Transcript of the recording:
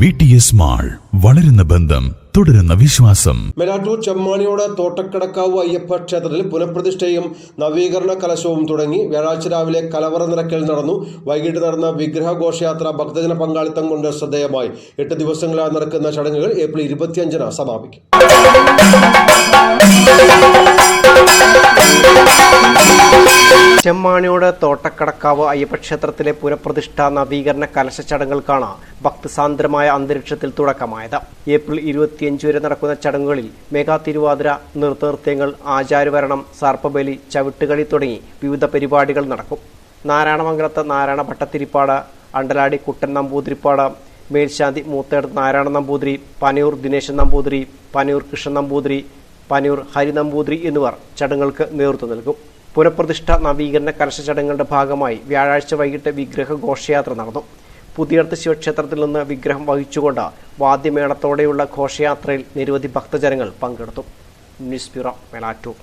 V T S mall വളരുന്ന ബന്ധം തുടരുന്ന വിശ്വാസം. മെലാറ്റൂർ ചെമ്മാണിയോട് തോട്ടക്കടക്കാവ് അയ്യപ്പ ക്ഷേത്രത്തിൽ പുനഃപ്രതിഷ്ഠയും നവീകരണ കലശവും തുടങ്ങി വ്യാഴാഴ്ച രാവിലെ കലവറ നിരക്കൽ നടന്നു. വൈകിട്ട് നടന്ന വിഗ്രഹ ഘോഷയാത്ര ഭക്തജന പങ്കാളിത്തം കൊണ്ട് ശ്രദ്ധേയമായി. എട്ട് ദിവസങ്ങളായി നടക്കുന്ന ചടങ്ങുകൾ ഏപ്രിൽ ഇരുപത്തിയഞ്ചിന് സമാപിക്കും. ചെമ്മാണിയോട് തോട്ടക്കടക്കാവ് അയ്യപ്പക്ഷേത്രത്തിലെ പുരപ്രതിഷ്ഠ നവീകരണ കലശ ചടങ്ങുകൾക്കാണ് ഭക്തസാന്ദ്രമായ അന്തരീക്ഷത്തിൽ തുടക്കമായത്. ഏപ്രിൽ ഇരുപത്തിയഞ്ച് വരെ നടക്കുന്ന ചടങ്ങുകളിൽ മെഗാ തിരുവാതിര നൃത്തനൃത്യങ്ങൾ ആചാരവരണം സർപ്പബലി ചവിട്ടുകളി തുടങ്ങി വിവിധ പരിപാടികൾ നടക്കും. നാരായണമംഗലത്ത് നാരായണ ഭട്ടത്തിരിപ്പാട് അണ്ടലാടി കുട്ടൻ നമ്പൂതിരിപ്പാട് മേൽശാന്തി മൂത്തേടത്ത് നാരായണ നമ്പൂതിരി പനയൂർ ദിനേശൻ നമ്പൂതിരി പനയൂർ കൃഷ്ണൻ നമ്പൂതിരി പനയൂർ ഹരി നമ്പൂതിരി എന്നിവർ ചടങ്ങുകൾക്ക് നേതൃത്വം നൽകും. പുനഃപ്രതിഷ്ഠ നവീകരണ കലശ ചടങ്ങുകളുടെ ഭാഗമായി വ്യാഴാഴ്ച വൈകിട്ട് വിഗ്രഹ ഘോഷയാത്ര നടന്നു. പുതിയർത്ത് ശിവക്ഷേത്രത്തിൽ നിന്ന് വിഗ്രഹം വഹിച്ചുകൊണ്ട് വാദ്യമേളത്തോടെയുള്ള ഘോഷയാത്രയിൽ നിരവധി ഭക്തജനങ്ങൾ പങ്കെടുത്തു. News bureau Melattur.